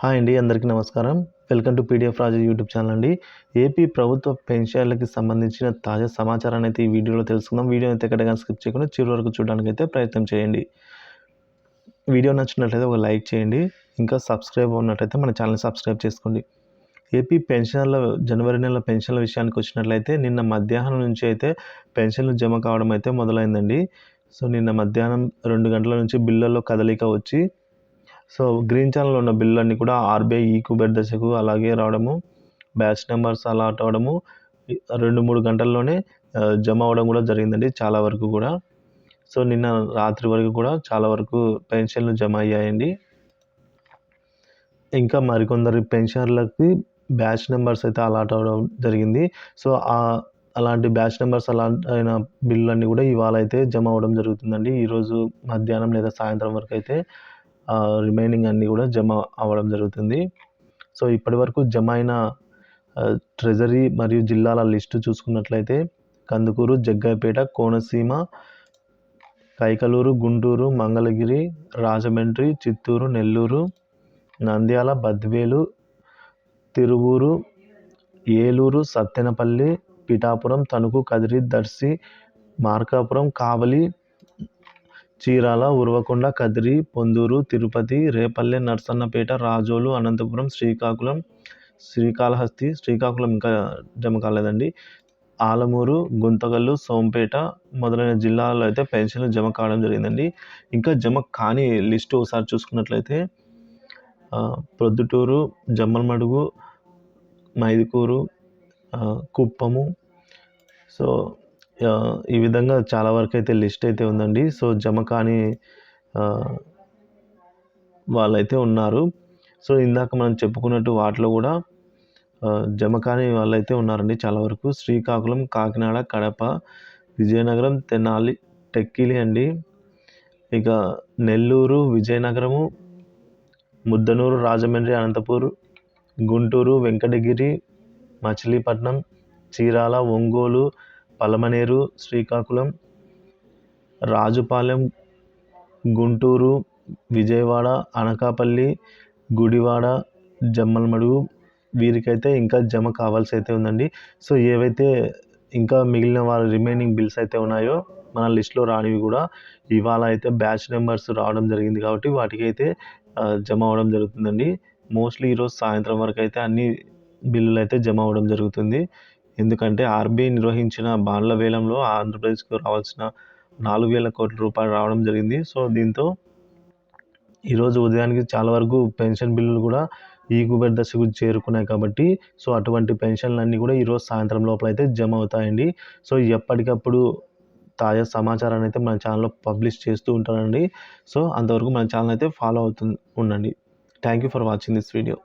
Hi అండి అందరికీ నమస్కారం. Welcome to PDF Raju YouTube channel అండి. ఏపీ ప్రభుత్వ పెన్షన్లకి సంబంధించిన తాజా సమాచారాన్ని అయితే ఈ వీడియోలో తెలుసుకుందాం. వీడియో అయితే ఎక్కడైనా స్కిప్ చేయకుండా చివరి వరకు చూడడానికి అయితే ప్రయత్నం చేయండి. వీడియో నచ్చినట్లయితే ఒక లైక్ చేయండి. ఇంకా సబ్స్క్రైబ్ ఉన్నట్లయితే మన ఛానల్ సబ్స్క్రైబ్ చేసుకోండి. ఏపీ పెన్షన్ల జనవరి నెల పెన్షన్ల విషయానికి వచ్చినట్లయితే నిన్న మధ్యాహ్నం నుంచి అయితే పెన్షన్లు జమ కావడం అయితే మొదలైందండి. సో నిన్న మధ్యాహ్నం రెండు గంటల నుంచి బిల్లుల్లో కదలిక వచ్చి సో గ్రీన్ ఛానల్లో ఉన్న బిల్లులన్నీ కూడా ఆర్బీఐ ఈ కుబెర్ దశకు అలాగే రావడము బ్యాచ్ నెంబర్స్ అలాట్ అవ్వడము రెండు మూడు గంటల్లోనే జమ అవ్వడం కూడా జరిగిందండి చాలా వరకు కూడా. సో నిన్న రాత్రి వరకు కూడా చాలా వరకు పెన్షన్లు జమ అయ్యాయండి. ఇంకా మరికొందరు పెన్షనర్లకి బ్యాచ్ నెంబర్స్ అయితే అలాట్ అవ్వడం జరిగింది. సో ఆ అలాంటి బ్యాచ్ నెంబర్స్ అలాంటి అయిన బిల్లు అన్నీ కూడా ఇవాళ అయితే జమ అవ్వడం జరుగుతుందండి. ఈరోజు మధ్యాహ్నం లేదా సాయంత్రం వరకు అయితే రిమైనింగ్ అన్నీ కూడా జమ అవ్వడం జరుగుతుంది. సో ఇప్పటి వరకు జమ అయిన ట్రెజరీ మరియు జిల్లాల లిస్టు చూసుకున్నట్లయితే కందుకూరు జగ్గైపేట కోనసీమ కైకలూరు గుంటూరు మంగళగిరి రాజమండ్రి చిత్తూరు నెల్లూరు నంద్యాల బద్వేలు తిరువూరు ఏలూరు సత్తెనపల్లి పిఠాపురం తణుకు కదిరి దర్శి మార్కాపురం కావలి చీరాల ఉరవకొండ కదిరి పొందూరు తిరుపతి రేపల్లె నర్సన్నపేట రాజోలు అనంతపురం శ్రీకాకుళం శ్రీకాళహస్తి శ్రీకాకుళం ఇంకా జమ కాలేదండి. ఆలమూరు గుంతకల్లు సోంపేట మొదలైన జిల్లాల్లో అయితే పెన్షన్లు జమ కావడం జరిగిందండి. ఇంకా జమ కాని లిస్టు ఒకసారి చూసుకున్నట్లయితే ప్రొద్దుటూరు జమ్మలమడుగు మైదుకూరు కుప్పము. సో ఈ విధంగా చాలా వరకు అయితే లిస్ట్ అయితే ఉందండి. సో జమ కాని వాళ్ళైతే ఉన్నారు. సో ఇందాక మనం చెప్పుకున్నట్టు వాటిలో కూడా జమ కాని వాళ్ళైతే ఉన్నారండి చాలా వరకు. శ్రీకాకుళం కాకినాడ కడప విజయనగరం తెనాలి టెక్కిలి అండి. ఇక నెల్లూరు విజయనగరము ముద్దనూరు రాజమండ్రి అనంతపూర్ గుంటూరు వెంకటగిరి మచిలీపట్నం చీరాల ఒంగోలు పలమనేరు శ్రీకాకుళం రాజుపాలెం గుంటూరు విజయవాడ అనకాపల్లి గుడివాడ జమ్మలమడుగు వీరికైతే ఇంకా జమ కావాల్సి అయితే ఉందండి. సో ఏవైతే ఇంకా మిగిలిన వారి రిమైనింగ్ బిల్స్ అయితే ఉన్నాయో మన లిస్ట్లో రానివి కూడా ఇవాళ అయితే బ్యాచ్ నెంబర్స్ రావడం జరిగింది కాబట్టి వాటికి అయితే జమ అవ్వడం జరుగుతుందండి. మోస్ట్లీ ఈరోజు సాయంత్రం వరకు అయితే అన్ని బిల్లులు అయితే జమ అవ్వడం జరుగుతుంది. ఎందుకంటే ఆర్బీఐ నిర్వహించిన బాండ్ల వేలంలో ఆంధ్రప్రదేశ్కు రావాల్సిన నాలుగు వేల కోట్ల రూపాయలు రావడం జరిగింది. సో దీంతో ఈరోజు ఉదయానికి చాలా వరకు పెన్షన్ బిల్లులు కూడా ఈ దశకు చేరుకున్నాయి కాబట్టి సో అటువంటి పెన్షన్లు అన్నీ కూడా ఈరోజు సాయంత్రం లోపల అయితే జమ అవుతాయండి. సో ఎప్పటికప్పుడు తాజా సమాచారాన్ని అయితే మన ఛానల్లో పబ్లిష్ చేస్తూ ఉంటానండి. సో అంతవరకు మన ఛానల్ అయితే ఫాలో అవుతు ఉండండి. Thank you for watching this video.